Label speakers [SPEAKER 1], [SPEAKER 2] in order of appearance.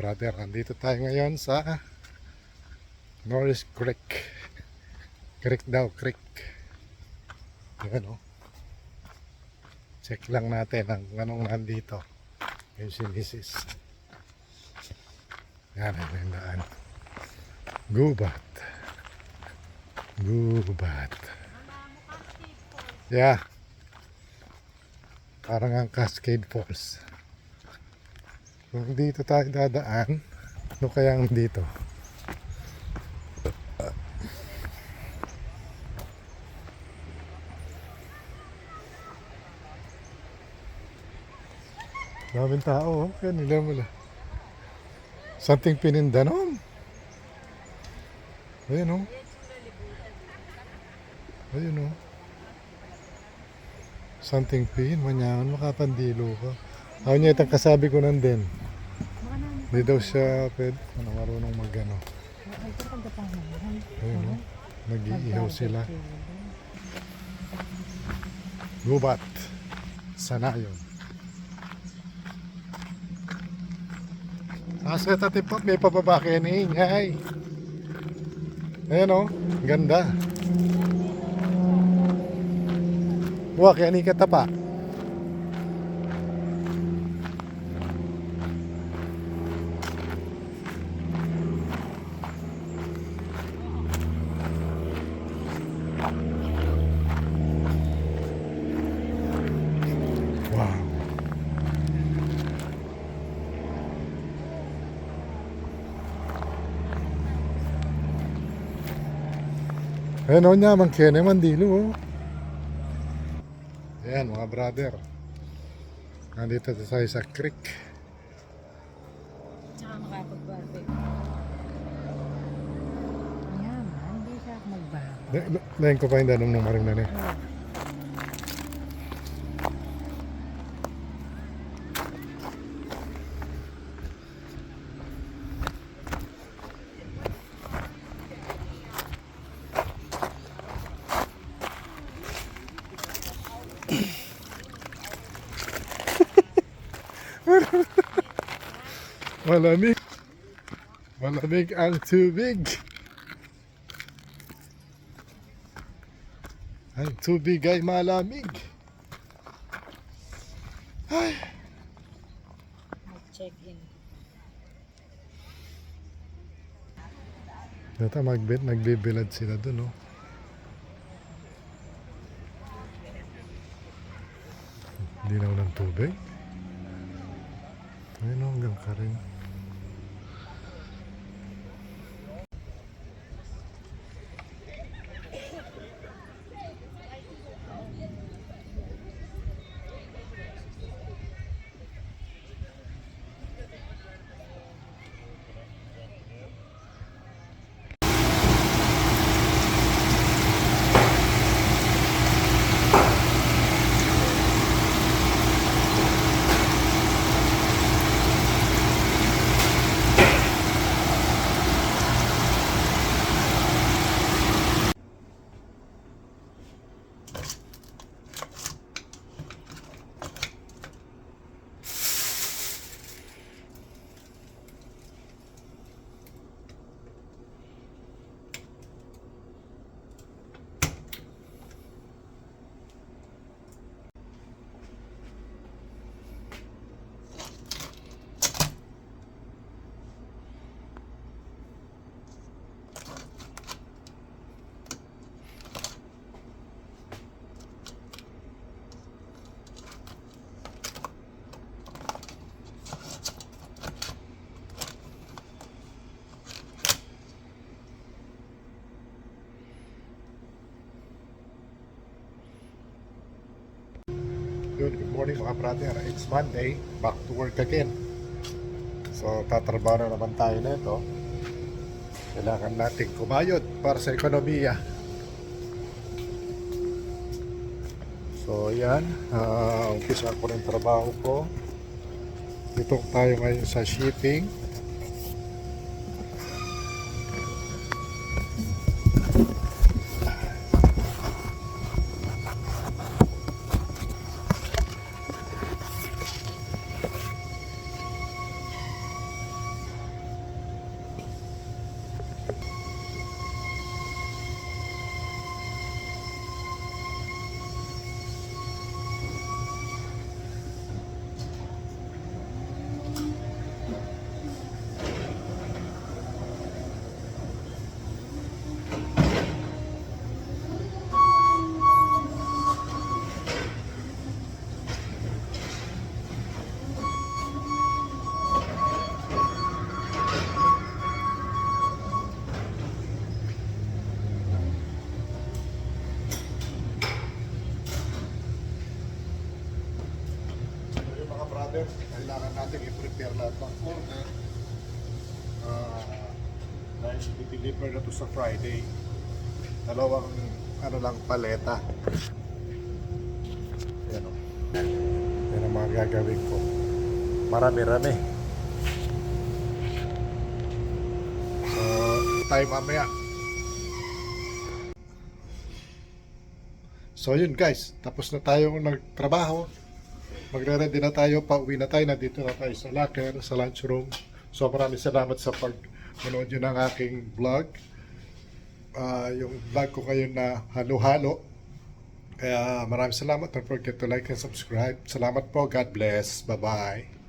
[SPEAKER 1] brother, nandito tayo ngayon sa Norris Creek. Creek daw, creek. Ayan o. Check lang natin ang anong nandito. Yung si Mrs. Yan, ay may daan. Gubat. Gubat. Yeah. Parang ang Cascade Falls. Kung dito tayo dadaan, ano kaya ang dito? Daming tao, oh. Kaya nila mula. Something pinindanom. Ayun, oh. Ayun, oh. Something pin, manyaman, makapandilo ka. Ako niya itang kasabi ko nandin. Hindi daw siya pwede, ano, marunong mag ano. Ayun, oh. Nag-iihaw sila. Gubat. Sana yun. Asa tatipot, may pababa kayo ni Ingay. Ayan o, ganda. Huwag kaya ni katapa. Ayan o niya, mang kene mandilo o. Ayan mga brother. Nandito tayo sa creek.
[SPEAKER 2] Tsaka makapag-barbecue. Yaman, hindi siya magbago.
[SPEAKER 1] Lain ko pa yung danong ng maring na niya. Malamig. Malamig ang tubig. Ang tubig ay malamig. Ay,
[SPEAKER 2] Mag-check-in.
[SPEAKER 1] dito magbit, nagbibilad sila dun, oh. Linaw ng tubig. Ayun, hanggang ka rin. Good, good morning mga brother. It's Monday, back to work again. So, tatrabaho na naman tayo nito. Kailangan natin kumayod para sa ekonomiya. So, yan. Uh, umpisa ko ng trabaho ko. Dito tayo ngayon sa shipping. Brother, kailangan natin i-prepare lahat ng order. Uh, dahil i-deliver na to sa Friday. Dalawang ano lang paleta. Yan o. Yan ang mga gagawin ko. Marami-rami. So, tayo mamaya. So yun guys, tapos na tayo nagtrabaho. Magre-ready na tayo, pauwi na tayo, nandito na tayo sa locker, sa lunchroom. So maraming salamat sa pag-manood nyo ng aking vlog. Ah, yung vlog ko ngayon na halo-halo. Kaya maraming salamat. Don't forget to like and subscribe. Salamat po. God bless. Bye-bye.